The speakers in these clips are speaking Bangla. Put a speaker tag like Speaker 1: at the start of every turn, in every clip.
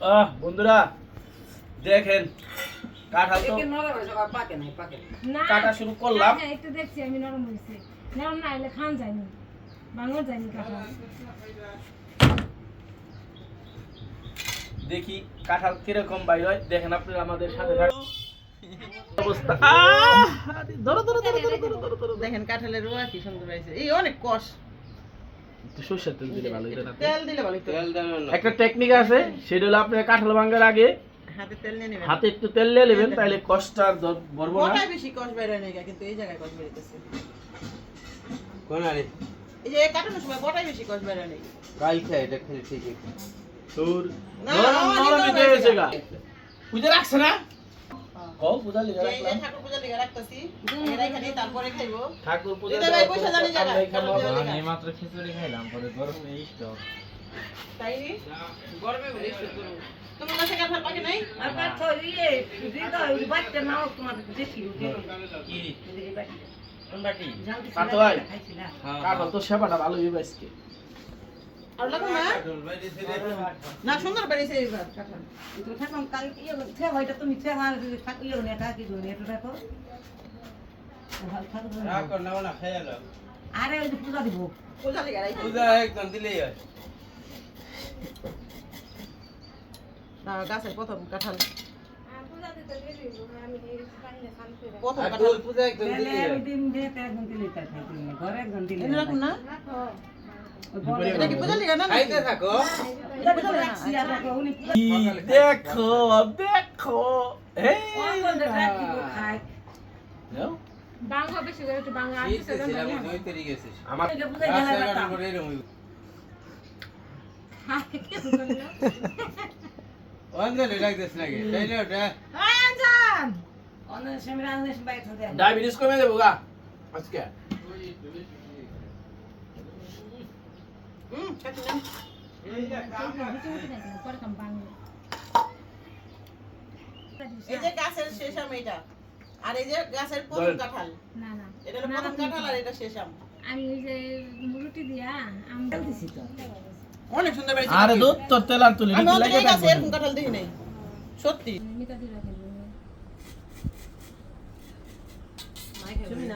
Speaker 1: আহ বন্ধুরা দেখেন কাঁঠাল তো কাটা শুরু করলাম।
Speaker 2: হ্যাঁ, একটু দেখছি আমি নরম হয়েছে। নরম না হলে খান যায়নি। বাঙর যায়নি কাঁঠাল
Speaker 1: দেখি কাঁঠাল কীরকম বাইর হয়। দেখেন আপনারা আমাদের সাথে থাকুন অবস্থা। ধরো ধরো ধরো ধরো ধরো ধরো ধরো
Speaker 3: দেখেন কাঁঠালের রোয়া কি সুন্দর হয়েছে। এই অনেক কষ।
Speaker 1: একটু সরষের তেল দিলে ভালো হতো না
Speaker 3: তেল দিলে ভালো হতো।
Speaker 1: একটা টেকনিক আছে সেটা হলো আপনার কাঁঠাল ভাঙার আগে
Speaker 3: হাতে তেল নিয়ে নেবেন।
Speaker 1: হাতে একটু তেল নিয়ে নেবেন তাহলে কষ্ট আর বলব না।
Speaker 3: বেশি কষ বের হয় না কিন্তু এই জায়গায় কষ বেরোতেছে
Speaker 4: কোন আরে?
Speaker 3: এই যে কাটানোর সময় বটাই বেশি কষ বের হয় না
Speaker 4: কাল খাই এটা খেলে ঠিকই।
Speaker 1: তোর নরম নরম হয়ে গেছে গা। পুজো রাখছে না? কও পূজা লিখে
Speaker 3: এই
Speaker 1: রাখলাম।
Speaker 3: ঠাকুর পূজা লিগে রাখতেছি এরা এখানে তারপরে খাইবো।
Speaker 1: ঠাকুর পূজা
Speaker 3: দিদা ভাই পয়সা জানি জায়গা, জানি।
Speaker 4: মাত্র খিচুড়ি খাইলাম পরে গরমে স্টক।
Speaker 3: তাই নি? গরমে বলে এসে তোমার কাছে কাঁঠাল পাকে নাই?
Speaker 4: কি? কোন বাটি
Speaker 1: পাতো ভাই কাঁঠাল তো সেবাটা ভালো হয়ে আজকে।
Speaker 3: আর লাগো না না সুন্দর বেরিয়েছে এইবার কাঁঠাল।
Speaker 4: হয়
Speaker 3: না গাছের প্রথম কাঁঠাল। প্রথম
Speaker 4: আর পূজা একদম দিলেই হয়।
Speaker 3: পূজা না?
Speaker 1: দেখো দেখো
Speaker 2: হ্যাঁ!
Speaker 1: ডায়াবেটিস কমে দেবো গা আজকে
Speaker 3: হুম, কাটি নাও।
Speaker 2: কিছু কিছু নাই, পরে খাম বাঙা।
Speaker 3: এই যে গাছের শেষাম এটা। আর এই যে গাছের প্রথম কাঁঠাল।
Speaker 2: না না।
Speaker 3: এটা হলো প্রথম কাঁঠাল আর এটা শেষাম
Speaker 2: আমি ওই যে রুটি দিয়া আম দিছি তো।
Speaker 3: অনেক সুন্দর বেরিয়েছে
Speaker 1: আরে দুধ তোর তেল আর তুলি লাগে
Speaker 3: কাঁঠাল দেখি নাই। সত্যি।
Speaker 2: মিতা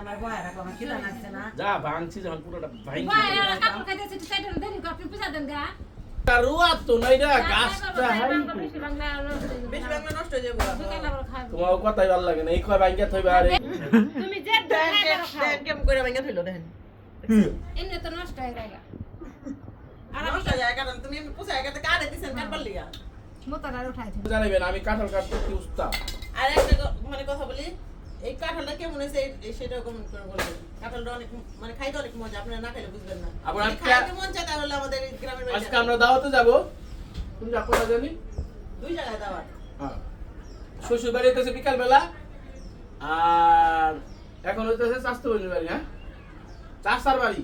Speaker 2: দি রাখে দিবো।
Speaker 1: যা ভাঙছি যখন পুরোটা ভাঙছি
Speaker 2: বাই, কাপড় খাইতেছে, একটু সাইডে দেরি আপনি বুঝা দেন গা।
Speaker 1: রুয়া তো নাই রে গাছটা হাই
Speaker 2: বেশি বাংলা আর
Speaker 3: বেশি বাংলা নষ্ট হয়ে যাবে
Speaker 2: বিকেলে আবার খাব।
Speaker 1: তোমার কথাই ভালো লাগে না এই কয় ভাঙ্গা থইবা আরে।
Speaker 2: তুমি যে
Speaker 3: দেন কেম-
Speaker 2: করো খাও।
Speaker 3: দেন কেমন করে ভেঙে থইলো দেখেন
Speaker 2: এমনি তো নষ্ট হয়ে
Speaker 3: আর নষ্ট হয়ে যায় তুমি পুষে একাতে কাটে দিছেন
Speaker 1: জানাবেন আমি কাঁঠাল কাটতে কি উস্তাদ।
Speaker 3: আর একটা মানে কথা বলি এই কাঁঠালটা কেমন হয়েছে? সেটাও কমেন্ট করে বলবেন। কাঁঠালটা অনেক মানে খাইতে অনেক মজা আপনারা না খাইলে বুঝবেন না।
Speaker 1: আবার
Speaker 3: খাইতে মন চায় তাহলে আমাদের গ্রামের বাড়িতে
Speaker 1: আজকে আমরা দাওয়াতে যাব। কোন যাব না জানি?
Speaker 3: দুই জায়গায় দাওয়াত।
Speaker 1: হ্যাঁ। শ্বশুর বাড়ি হইতেছে বিকাল বেলা আর এখন হইতেছে স্বাস্থ্য বাড়ি হ্যাঁ? চাষার বাড়ি।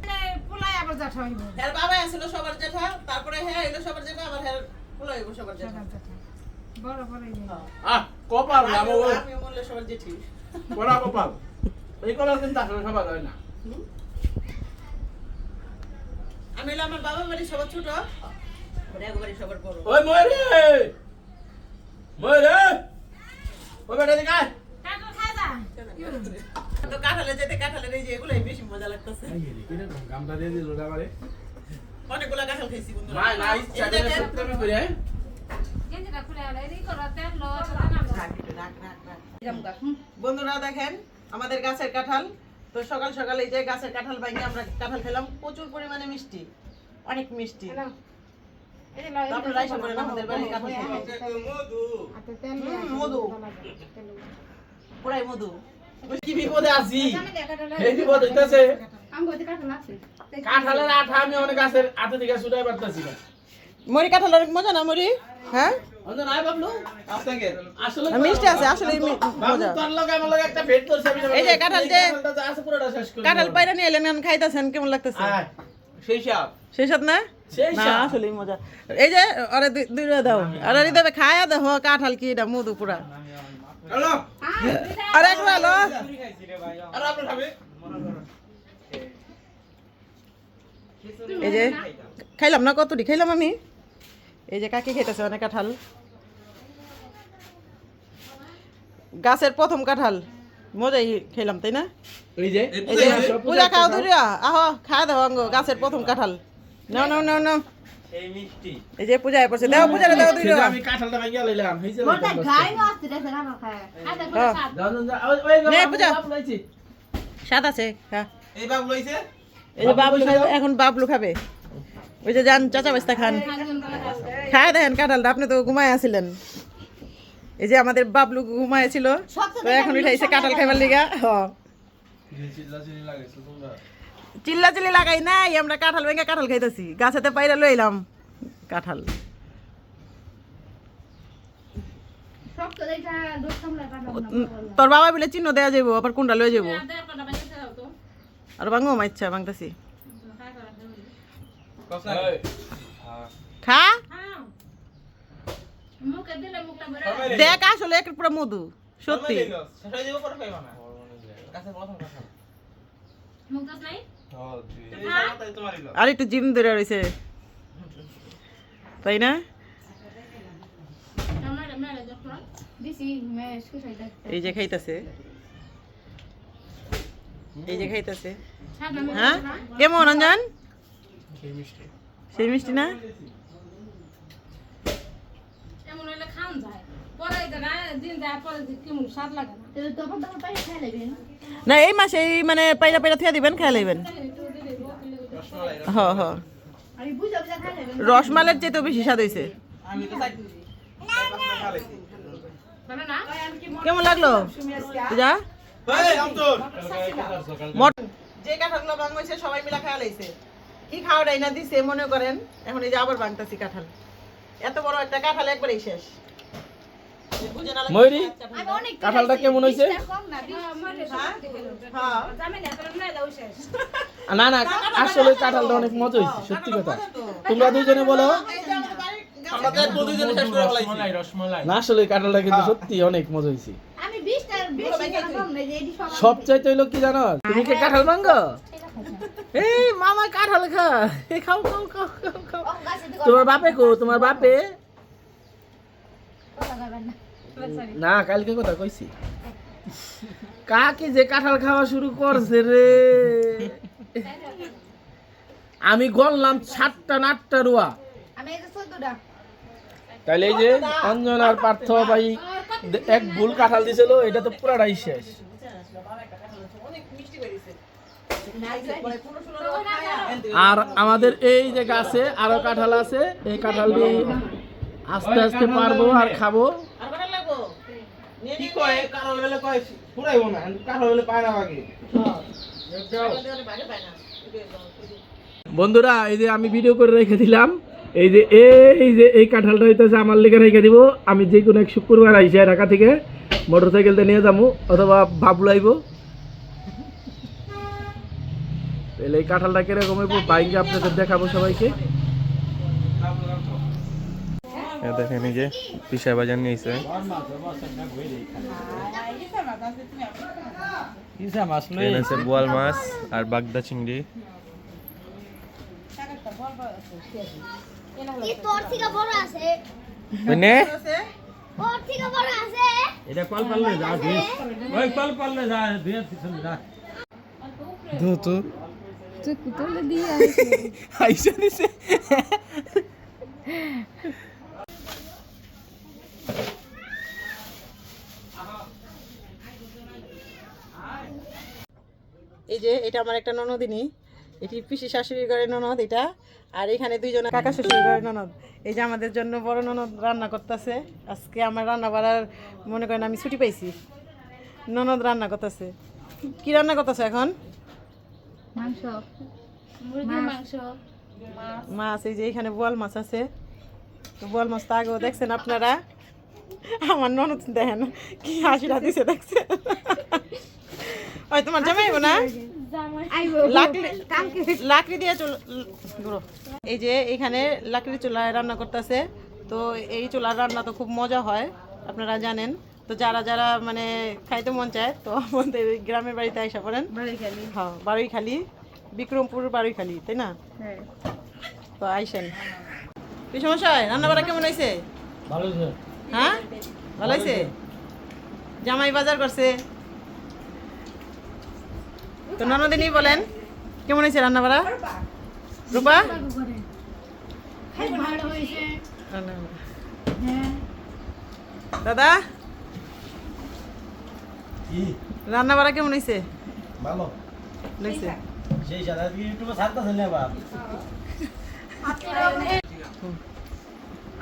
Speaker 2: মানে পোলাই আবার জ্যাঠা হইবো।
Speaker 3: হ্যাঁ বাবা আসলো সবার জেঠা তারপরে হ্যাঁ এলো সবার জেঠা আবার হ্যাঁ হইব সবার জেঠা
Speaker 2: জ্যাঠা। বড় বড়।
Speaker 3: হ্যাঁ।
Speaker 1: আহ! কপাল না বাবু বড় কপাল। এই কপাল কিন্তু আসলে সবার হয় না।
Speaker 3: আমি হলো আমার বাবার বাড়ি সবার ছোট। আমার সবার বড়।
Speaker 1: ওই ময়রে ময়রে ওই বেটা দিকে আয়।
Speaker 2: কাকু খাই যা।
Speaker 3: তো কাঁঠালে যেতে কাঁঠালের এই যে এগুলোই বেশি মজা লাগতেছে।
Speaker 1: গামটা দিয়ে দিল ওটা আমারে।
Speaker 3: অনেকগুলা কাঁঠাল খাইছি বন্ধুরা।
Speaker 1: মা না ইচ্ছা করে সত্যি করে?
Speaker 2: গেঞ্জিটা খুলে আলো, এদিকে লো,
Speaker 3: বন্ধুরা দেখেন আমাদের গাছের কাঁঠাল। তো সকাল সকাল এই যে গাছের কাঁঠাল ভাঙে আমরা কাঁঠাল খেলাম প্রচুর পরিমাণে মিষ্টি অনেক মিষ্টি। আমাদের বাড়ির কাঁঠাল
Speaker 4: মধু।
Speaker 3: পুরাই মধু।
Speaker 1: কি বিপদে আছি? এই বিপদ হইতাছে। কাঁঠালের আঠা আমি অনেক গাছের হাতে থেকে ছুটাই পারতাছি
Speaker 3: মরি কাঁঠাল অনেক মজা না মরি? হ্যাঁ?
Speaker 1: আসলে
Speaker 3: মিষ্টি আছে, আসলে মি-
Speaker 1: বাবু
Speaker 3: মজা।
Speaker 1: তোর লগে আমার লগে একটা ভেট করছে আমি
Speaker 3: এই যে কাঁঠাল যে- কাঁঠাল
Speaker 1: দিলাম।
Speaker 3: পাইরা নিয়ে এলেন খাইতেছেন কেমন লাগতেছে?
Speaker 4: সেই সব
Speaker 3: না?
Speaker 1: সেই
Speaker 3: না
Speaker 1: স্বাদ।
Speaker 3: আসলে মজা। এই যে আরে দুই- দাও। আরে হৃদয় খায়া দেখো কাঁঠাল কি এটা মধু পুরা। আরে এই যে খাইলাম না কতটি? খাইলাম আমি। এই যে কাকি খেতেছে অনেক কাঁঠাল। গাছের প্রথম কাঁঠাল। মজাই খেলাম তাই না? পূজা খাও ধরিয়া। আহ খাওয়া দাও অঙ্গ গাছের প্রথম কাঁঠাল। নাও নাও নাও নাও।
Speaker 4: এই
Speaker 3: যে পূজায় পড়ছে দেও পূজারে দাও ধরিয়া।
Speaker 1: আমি কাঁঠালটা ভাঙিয়া লইলাম
Speaker 5: মোটা গাই না খায়।
Speaker 2: আদা করে। সাত
Speaker 3: নে, পূজা। স্বাদ আছে খা।
Speaker 4: এই বাবু লইছে?
Speaker 3: এই যে বাবলু খাবে এখন বাবলু খাবে। ওই যে যান, চাচা বেস্তা খান। খায় দেখেন কাঁঠালটা, আপনি তো ঘুমায় আছিলেন। এই যে আমাদের বাবলু ঘুমায় ছিল, তো এখন উঠাইছে কাঁঠাল খাইবার লিগা। হ। চিল্লা চিল্লি লাগাই নাই, আমরা কাঁঠাল ভেঙে কাঁঠাল খাইতেছি। গাছেতে পাইরা লই কাঁঠাল। তোর বাবা বলে চিহ্ন দেয়া যাব আবার কোনটা লয়ে যাব আর ভাঙো মা ইচ্ছা ভাঙতেছি
Speaker 2: খাই করা দেও
Speaker 4: কসনা
Speaker 1: এই,
Speaker 3: খা দেখ আসলে এক পুরো মধু সত্যি আর একটু জিম ধরে রয়েছে তাই না এই যে খাইতেছে এই যে খাইতেছে হ্যাঁ কেমন রঞ্জন সেই মিষ্টি। না?
Speaker 2: এমন হইলে খান যায়। পরে দেখা দিন যায় পরে কেমন স্বাদ লাগে না।
Speaker 5: তো তো তো পাই খাই লবেন
Speaker 3: না এই মাসে এই মানে পাইরা পাইরা থিয়া দিবেন খেয়ে লইবেন। হ হ। রসমালের চেয়ে বেশি স্বাদ হয়েছে
Speaker 4: আমি তো চাই খাইছি
Speaker 2: ভালো না
Speaker 3: কেমন লাগল? পূজা? যে কাঁঠালগুলো ভাঙছে সবাই মিলে খাওয়া লাইছে। কি খাওয়া ডাই না দিছে মনে করেন এখন এই যে আবার ভাঙতাছি কাঁঠাল। এত বড় একটা কাঁঠাল একবারেই শেষ।
Speaker 1: ময়ূরী কাঁঠালটা কেমন হয়েছে?
Speaker 5: না
Speaker 3: হ্যাঁ
Speaker 2: না তোর না
Speaker 1: না না আসলে কাঁঠালটা অনেক মজা হয়েছে সত্যি কথা। তোমরা দুজনে বলো। না আসলে কাঁঠালটা কিন্তু সত্যি অনেক মজা হয়েছে।
Speaker 5: আমি 20 টার বেশি টাকা কম নাই যে এডি সব
Speaker 1: সবচাইতে হইল কি জানো? তুমি কি কাঁঠাল ভাঙ্গো এই মামা কাঁঠাল খা? খাও খাও খাও খাও খাও। তোমার বাপে কো? তোমার বাপে?
Speaker 5: না।
Speaker 1: কালকে কথা কইছি। কাকে যে কাঁঠাল খাওয়া শুরু করছে রে। আমি গনলাম সাতটা না আটটা রুয়া।
Speaker 5: আমি এই যে 14টা
Speaker 1: তাইলে এই যে অঞ্জন আর পার্থ ভাই এক ভুল কাঁঠাল দিছিল এটা তো পুরাটাই শেষ। আর আমাদের এই যে গাছে আরও কাঁঠাল আছে, এই কাঁঠালটি আস্তে আস্তে পারব আর খাব। বন্ধুরা, এই যে আমি ভিডিও করে রেখে দিলাম। এই যে এই যে, এই কাঁঠালটা হইতেছে আমার লেগে রেখে দিব। আমি যে কোনো এক শুক্রবার আইসি ঢাকা থেকে মোটর সাইকেলটা নিয়ে যাব অথবা বাবলু আইব। তাহলে এই কাঁঠালটা কীরকম হইব? বাইকে আপনাদের দেখাবো সবাইকে।
Speaker 6: এ দেখেন এই যে পিসা বাজার নিয়েছে। বোয়াল মাছ আর বাগদা চিংড়ি।
Speaker 5: এই তোর থেকে বড় আছে
Speaker 6: মানে
Speaker 5: ওর থেকে বড় আছে
Speaker 4: এটা কল পারলে যা ধুয়ে ওই কল পারলে যা ধুয়ে পিছন যা
Speaker 6: ধু তো আইসা দিছে
Speaker 3: এই যে এটা আমার একটা ননদিনী। এটি পিসি শাশুড়ির ঘরের ননদ এটা। আর এখানে দুইজন কাকা শ্বশুরের ঘরের ননদ। এই যে আমাদের জন্য বড় ননদ রান্না করতেছে। আজকে আমার রান্না বাড়ার মনে করেন আমি ছুটি পাইছি। ননদ রান্না করতেছে। কি রান্না করতেছে এখন?
Speaker 5: মাংস।
Speaker 2: মুরগির মাংস।
Speaker 3: মাছ। এই যে এখানে বোয়াল মাছ আছে। তো বোয়াল মাছ তো আগেও দেখছেন আপনারা? আমার ননদ দেখেন কি হাসিটা দিছে দেখছেন ওই তোমার জামাইব না? লাকড়ি লাকড়ি দিয়ে চুল। এই যে এখানে লাকড়ি চুলায় রান্না করতেছে। তো এই চুলার রান্না তো খুব মজা হয় আপনারা জানেন। তো যারা যারা মানে খাইতে মন চায় তো আমাদের গ্রামের বাড়িতে আইসা পড়েন।
Speaker 5: বাড়ি খালি
Speaker 3: হ্যাঁ বারুইখালি বিক্রমপুর বারুইখালি তাই না?
Speaker 5: হ্যাঁ।
Speaker 3: তো আইসেন। কি সমস্যা হয় রান্না বাড়া কেমন হয়েছে
Speaker 4: ভালো আছে
Speaker 3: হ্যাঁ? ভালো হয়েছে জামাই বাজার করছে। তো ননদিনী বলেন কেমন হয়েছে রান্না বাড়া রূপা
Speaker 5: হয়েছে
Speaker 3: দাদা? রান্না বাড়া কেমন হয়েছে
Speaker 4: ভালো।
Speaker 3: হয়েছে
Speaker 4: সেই ইউটিউবে ছাড়তেছেন না বাপ?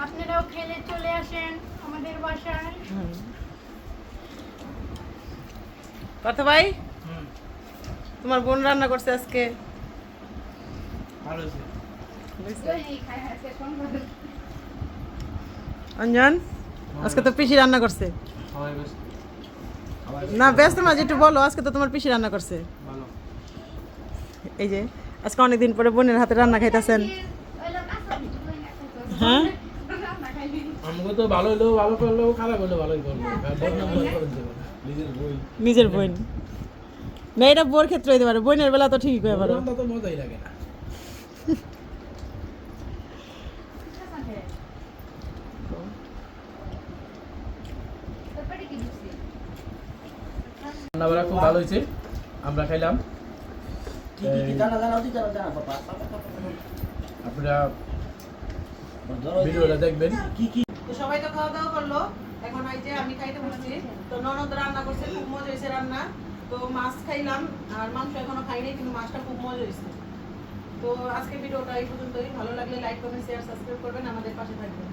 Speaker 5: আপনারাও খেলে চলে আসেন আমাদের বাসায়।
Speaker 3: পার্থ ভাই? তোমার বোন রান্না করছে আজকে? অঞ্জন আজকে তো পিসি রান্না করছে? না ব্যস্ত মাঝে একটু বলো আজকে তো তোমার পিসি রান্না করছে। এই যে আজকে অনেকদিন পরে বোনের হাতে রান্না খাইতেছেন। হ্যাঁ?
Speaker 1: আমাকে তো ভালো হলেও ভালো করলেও খারাপ হলেও ভালোই করল বদনাম করে করেন যে কথা। নিজের বই।
Speaker 3: নিজের বোন না এটা বোর ক্ষেত্রে হইতে পারে বোনের বেলা তো ঠিকই করে পারো
Speaker 1: তো মজাই লাগে না। রান্না বাড়া খুব ভালো হয়েছে? আমরা খাইলাম। আপনারা ভিডিওটা দেখবেন।
Speaker 4: কি কি?
Speaker 3: সবাই তো খাওয়া দাওয়া করল। এখন এই যে আমি খাইতে বসছি। তো ননদ রান্না করছে খুব মজা হয়েছে রান্না। তো মাছ খাইলাম আর মাংস এখনও খাইনি কিন্তু মাছটা খুব মজা হয়েছে। তো আজকে ভিডিওটা এই পর্যন্তই। ভালো লাগলে লাইক কমেন্ট শেয়ার সাবস্ক্রাইব করবেন। আমাদের পাশে থাকবেন।